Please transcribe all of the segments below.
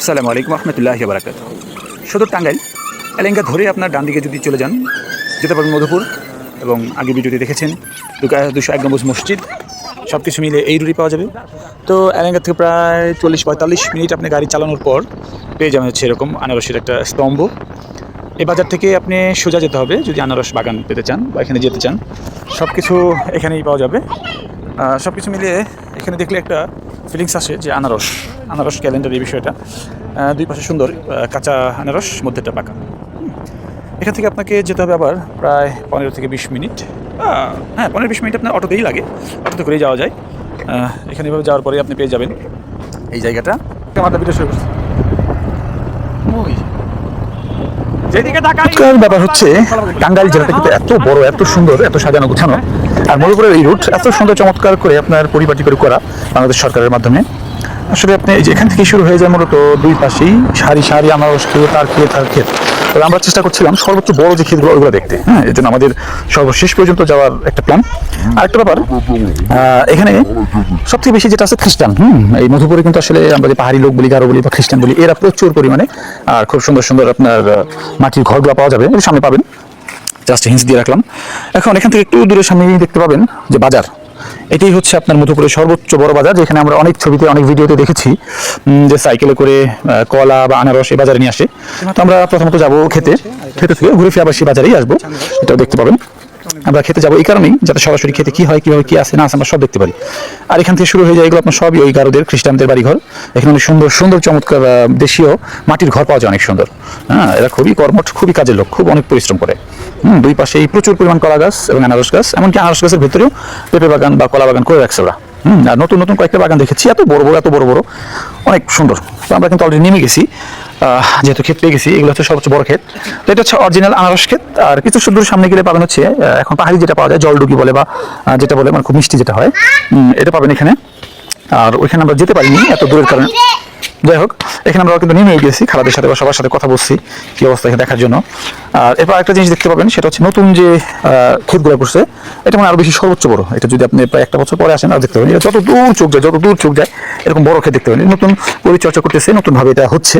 আসসালামু আলাইকুম রহমতুল্লাহ বারাকাত সদর টাঙ্গাইল, এলেঙ্গা ধরে আপনার ডান দিকে যদি চলে যান, যেতে পারবেন মধুপুর এবং আগে ভিডিওটি দেখেছেন দুশো এক নম্বর মসজিদ সব কিছু মিলে এই রুটি পাওয়া যাবে। তো এলেঙ্গা থেকে প্রায় চল্লিশ পঁয়তাল্লিশ মিনিট আপনি গাড়ি চালানোর পর পেয়ে যাবেন হচ্ছে এরকম আনারসের একটা স্তম্ভ। এই বাজার থেকে আপনি সোজা যেতে হবে, যদি আনারস বাগান পেতে চান বা এখানে যেতে চান। সব কিছু এখানেই পাওয়া যাবে। সব কিছু মিলিয়ে এখানে দেখলে একটা ফিলিংস আসে যে আনারস আনারস ক্যালেন্ডার এই বিষয়টা। দুই পাশে সুন্দর কাঁচা আনারস মধ্যেটা পাকা। এখান থেকে আপনাকে যেতে হবে আবার প্রায় পনেরো থেকে বিশ মিনিট। হ্যাঁ পনেরো বিশ মিনিট আপনার অটোতেই লাগে অটোতে করেই যাওয়া যায়। এখানে এভাবে যাওয়ার পরে আপনি পেয়ে যাবেন এই জায়গাটা। আমার ভিডিও শুরু করছি ব্যাপার হচ্ছে টাঙ্গাইল জেলাটা কিন্তু এত বড় এত সুন্দর এত সাজানো গোছানো। আর মধুপুরের এই রুট এত সুন্দর চমৎকার করে আপনার পরিপাটি করে করা বাংলাদেশ সরকারের মাধ্যমে। আসলে আপনি এই যে এখান থেকে শুরু হয়ে যায় মূলত দুই পাশেই সারি সারি খেয়ে তার খেয়ে তার ক্ষেত। তবে আমরা চেষ্টা করছিলাম সর্বোচ্চ বড় যে ক্ষেতগুলো ওগুলো দেখতে। হ্যাঁ এর জন্য আমাদের সর্বশেষ পর্যন্ত যাওয়ার একটা প্ল্যান আরেকটা ব্যাপার এখানে সবথেকে বেশি যেটা আছে খ্রিস্টান। হুম, এই মধুপুরে কিন্তু আসলে আমরা যে পাহাড়ি লোক বলি, গারো বলি বা খ্রিস্টান বলি, এরা প্রচুর পরিমাণে, আর খুব সুন্দর সুন্দর আপনার মাটির ঘরগুলো পাওয়া যাবে। সামনে পাবেন। জাস্ট হিন্স দিয়ে রাখলাম। এখন এখান থেকে একটু দূরে সামনে দেখতে পাবেন যে বাজার। এটাই হচ্ছে আপনার মধুপুরের সর্বোচ্চ বড় বাজার, যেখানে আমরা অনেক ছবিতে, অনেক ভিডিওতে দেখেছি যে সাইকেলে করে কলা বা আনারস এই বাজারে নিয়ে আসে। তো আমরা প্রথমত যাব খেতে খেতে থেকে ঘুরে ফিরে আবার সে বাজারেই আসব। এটাও দেখতে পাবেন। আমরা খেতে যাব এই কারণেই, যাতে সরাসরি খেতে কি হয়, কীভাবে কি আছে, না আছে, আমরা সব দেখতে পারি। আর এখান থেকে শুরু হয়ে যায় এগুলো আপনার সবই ওই গারোদের, খ্রিস্টানদের বাড়িঘর। এখানে অনেক সুন্দর সুন্দর চমৎকার দেশীয় মাটির ঘর পাওয়া যায় অনেক সুন্দর। হ্যাঁ এরা খুবই কর্মঠ, খুবই কাজের লোক, খুব অনেক পরিশ্রম করে। দুই পাশেই প্রচুর পরিমাণ কলা গাছ এবং আনারস গাছ, এমনকি আনারস গাছের ভেতরেও পেঁপে বাগান বা কলা বাগান করে রাখছে ওরা। হুম, আর নতুন নতুন কয়েকটা বাগান দেখেছি। এত বড় বড়, এত বড় বড়। অনেক সুন্দর। তো আমরা কিন্তু অলরেডি নেমে গেছি। যেহেতু ক্ষেত পেয়ে গেছি, এগুলো হচ্ছে সবচেয়ে বড় ক্ষেত। তো এটা হচ্ছে অরিজিনাল আনারস ক্ষেত। আর কিছু সুন্দর সামনে গেলে পাবেন হচ্ছে এখন পাহাড়ি যেটা পাওয়া যায় জলডুকি বলে বা যেটা বলে মানে খুব মিষ্টি যেটা হয়। এটা পাবেন এখানে। আর ওইখানে আমরা যেতে পারিনি, এত দূরের কারণে। যাই হোক এখানে আমরা কিন্তু নেমে গেছি, খালাদের সাথে বা সবার সাথে কথা বলছি, কি অবস্থা এখানে দেখার জন্য। আর এরপর একটা জিনিস দেখতে পাবেন, সেটা হচ্ছে নতুন যে ক্ষেতগুলো করছে এটা মানে আরও বেশি সর্বোচ্চ বড়। এটা যদি আপনি প্রায় একটা বছর পরে আসেন, আর দেখতে পাবেন, এটা যত দূর চোখ যায়, যত দূর চোখ যায়, এরকম বড় ক্ষেত দেখতে পাবেন। নতুন পরিচর্যা করতেছে নতুন ভাবে এটা হচ্ছে।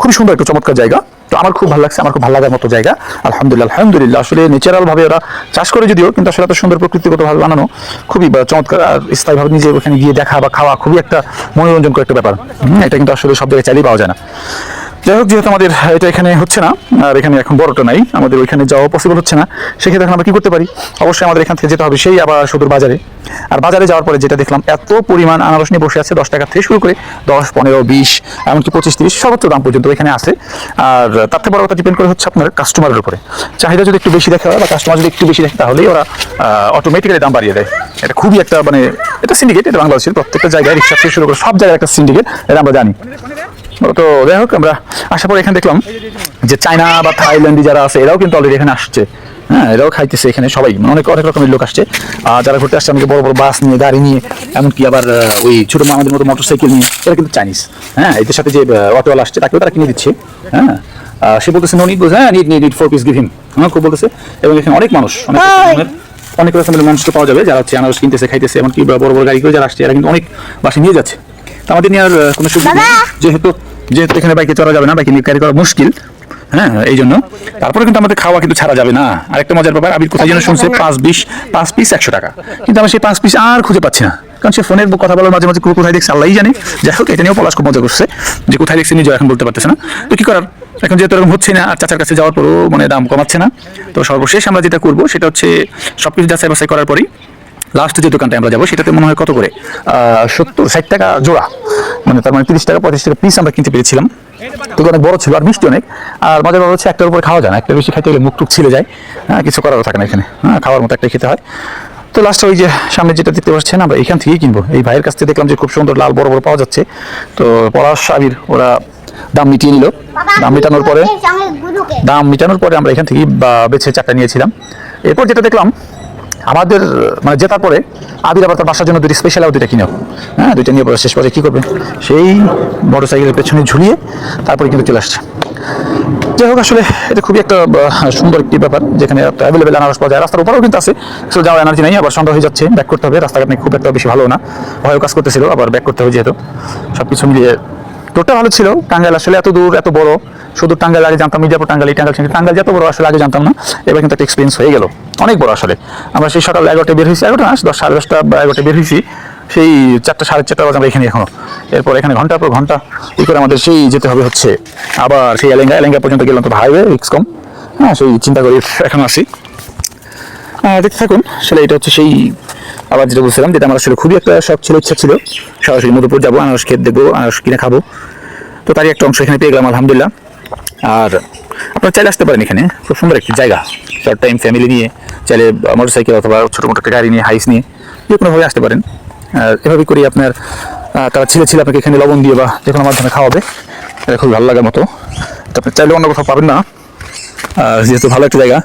খুবই সুন্দর একটা চমৎকার জায়গা। তো আমার খুব ভালো লাগছে, আমার খুব ভালো লাগার মতো জায়গা। আলহামদুলিল্লাহ আলহামদুলিল্লাহ। আসলে ন্যাচারাল ভাবে ওরা চাষ করে যদিও, কিন্তু আসলে এত সুন্দর প্রকৃতিগতভাবে বানানো খুবই চমৎকার আর স্থায়ীভাবে নিজে ওখানে গিয়ে দেখা বা খাওয়া খুবই একটা মনোরঞ্জন করে একটা ব্যাপার। এটা কিন্তু আসলে সব জায়গায় চালিয়ে পাওয়া যায় না। যাই হোক, যেহেতু আমাদের, এটা এখানে হচ্ছে না, আর এখানে এখন বড়টা নাই, আমাদের ওইখানে যাওয়া পসিবল হচ্ছে না, সেক্ষেত্রে এখন আমরা কি করতে পারি? অবশ্যই আমাদের এখান থেকে যেতে হবে সেই আবার সুদূর বাজারে। আর বাজারে যাওয়ার পরে যেটা দেখলাম, এত পরিমাণ আনারস নিয়ে বসে আছে দশ টাকা থেকে শুরু করে দশ, পনেরো, বিশ, এমনকি পঁচিশ, তিরিশ, সর্বোচ্চ দাম পর্যন্ত এখানে আছে। আর তার থেকে বড় কথা ডিপেন্ড করে হচ্ছে আপনার কাস্টমারের উপরে। চাহিদা যদি একটু বেশি দেখা হয় বা কাস্টমার যদি একটু বেশি দেখে, তাহলেই ওরা অটোমেটিক্যালি দাম বাড়িয়ে দেয়। এটা খুবই একটা মানে এটা সিন্ডিকেট এটা বাংলাদেশের প্রত্যেকটা জায়গায় রিক্সা থেকে শুরু করে সব জায়গায় একটা সিন্ডিকেট এটা আমরা জানি। তো যাই হোক আমরা আসার পরে এখানে দেখলাম যে চায়না বা থাইল্যান্ডি যারা আছে এরাও কিন্তু অলরেডি এখানে আসছে। হ্যাঁ এরাও খাইতেছে এখানে সবাই। মানে অনেক অনেক রকমের লোক আসছে। আর যারা ঘুরতে আসছে আমাকে বড় বড় বাস নিয়ে গাড়ি নিয়ে এমনকি আবার ওই ছোটো আমাদের মতো মোটর সাইকেল নিয়ে এরা কিন্তু চাইনিজ হ্যাঁ এদের সাথে যে অটোওয়ালা আসছে তাকেও তারা কিনে দিচ্ছে। হ্যাঁ সে বলতেছে নো নিড হ্যাঁ need need need four piece give him হ্যাঁ খুব বলতেছে এবং এখানে অনেক মানুষ অনেক রকমের অনেক রকমের মানুষকে পাওয়া যাবে যারা হচ্ছে আনারস কিনতেছে খাইতেছে এমনকি বড় বড় গাড়ি করে যারা আসছে এরা কিন্তু অনেক বাসে নিয়ে যাচ্ছে। তো আমাদের নিয়ে আর কোনো সুবিধা নেই। যেহেতু যেহেতু এখানে বাইকে চড়া যাবে না, বাইকে নিয়ে ক্যারি করা মুশকিল হ্যাঁ এই জন্য তারপরে কিন্তু আমাদের খাওয়া কিন্তু ছাড়া যাবে না। আরেকটা মজার ব্যাপার আমি কোথায় যেন শুনছে পাঁচ বিশ, পাঁচ পিস একশো টাকা। কিন্তু আমি সেই পাঁচ পিস আর খুঁজে পাচ্ছি না। কারণ সে ফোনের কথা বলার মাঝে মাঝে কোথায় দেখছে আল্লাহই জানে। যাই হোক, এটা নিয়েও পলাশ খুব মজা করছে যে কোথায় দেখছে নিজেও এখন বলতে পারতেছে না। তো কি করার? এখন যেহেতু এরকম হচ্ছে না, আর চাচার কাছে যাওয়ার পরও মানে দাম কমাচ্ছে না। তো সর্বশেষ আমরা যেটা করব, সেটা হচ্ছে সবকিছু যাচাই বাছাই করার পরই লাস্ট যে দোকানটা আমরা যাব, সেটাতে মনে হয় কত করে? সত্তর, ষাট টাকা জোড়া। মানে তার মানে তিরিশ টাকা পঁয়ত্রিশ টাকা পিস আমরা কিনতে পেরেছিলাম। তো অনেক বড় ছিল আর মিষ্টি অনেক। আর মজার ব্যাপার হচ্ছে একটার উপরে খাওয়া যায় না একটা বেশি খাইতে গেলে মুখ টুক ছিলে যায়। হ্যাঁ কিছু করারও থাকে না এখানে। হ্যাঁ খাওয়ার মতো একটা খেতে হয়। তো লাস্টে ওই যে সামনে যেটা দেখতে পাচ্ছেন আমরা এখান থেকেই কিনবো। এই ভাইয়ের কাছ থেকে দেখলাম যে খুব সুন্দর লাল বড় বড় পাওয়া যাচ্ছে। তো পলাশ আবির ওরা দাম মিটিয়ে নিল। দাম মেটানোর পরে দাম মেটানোর পরে আমরা এখান থেকেই বেছে চারটা নিয়েছিলাম। এরপর যেটা দেখলাম আমাদের মানে জেতার পরে আবির আবার তার বাসার জন্য দুটি স্পেশাল দুইটা কিনে হ্যাঁ দুইটা নিয়ে পরে শেষ পরে কী করবে? সেই মোটর সাইকেলের পেছনে ঝুলিয়ে তারপরে কিন্তু চলে আসছে। যাই হোক, আসলে এটা খুবই একটা সুন্দর একটি ব্যাপার, যেখানে অ্যাভেলেবেল আনারস পাওয়া যায়। রাস্তার উপরেও কিন্তু আছে তো যাওয়া এনার্জি নেই, আবার সন্ধ্যা হয়ে যাচ্ছে ব্যাক করতে হবে। রাস্তাঘাট খুব একটা বেশি ভালো না। ভয়ও কাজ করতেছিল, আবার ব্যাক করতে হবে যেহেতু। সব কিছু মিলিয়ে রোডটা ভালো ছিল। টাঙ্গাইল আসলে এত দূর, এত বড়, শুধু টাঙ্গাইল আগে জানতাম, মির্জাপুর, টাঙ্গাইল টাঙ্গাইল টাঙ্গাইল যে এত বড়, আসলে আগে জানতাম না। এবার কিন্তু একটা এক্সপিরিয়েন্স হয়ে গেল। অনেক বড় আসলে। আমরা সেই সকাল এগারোটায় বের হয়েছি, এগারোটা না দশ সাড়ে দশটা বা এগারোটায় বের হয়েছি, সেই চারটা, সাড়ে চারটা বাজে আমরা এখানে এখনও। এরপর এখানে ঘণ্টার পর ঘণ্টা ই করে আমাদের সেই যেতে হবে হচ্ছে, আবার সেই এলেঙ্গা এলেঙ্গা পর্যন্ত গেলাম তো হাইওয়ে রিক্স কম হ্যাঁ সেই চিন্তা করি, এখন আসি দেখতে থাকুন, আসলে এটা হচ্ছে সেই, আবার যেটা বলছিলাম, যেটা আমার আসলে খুবই একটা শখ ছিল, ইচ্ছা ছিল, সরাসরি মধুপুর যাব, আনারস খেতে দেখব, আনারস কিনে খাব। তো তারই একটা অংশ এখানে পেয়ে গেলাম, আলহামদুলিল্লাহ। আর আপনারা চাইলে আসতে পারেন এখানে, খুব সুন্দর একটি জায়গা। শর্ট টাইম ফ্যামিলি নিয়ে, চাইলে মোটর সাইকেল অথবা ছোটো মোটো একটা গাড়ি নিয়ে হাইস নিয়ে, যে কোনোভাবে আসতে পারেন। এভাবে করি আপনার তারা ছেলে ছেলে আপনাকে এখানে লবণ দিয়ে বা যে কোনো মাধ্যমে খাওয়াবে। এটা খুব ভালো লাগার মতো। আপনি চাইলে অন্য কোথাও পাবেন না। যেহেতু ভালো একটা জায়গা।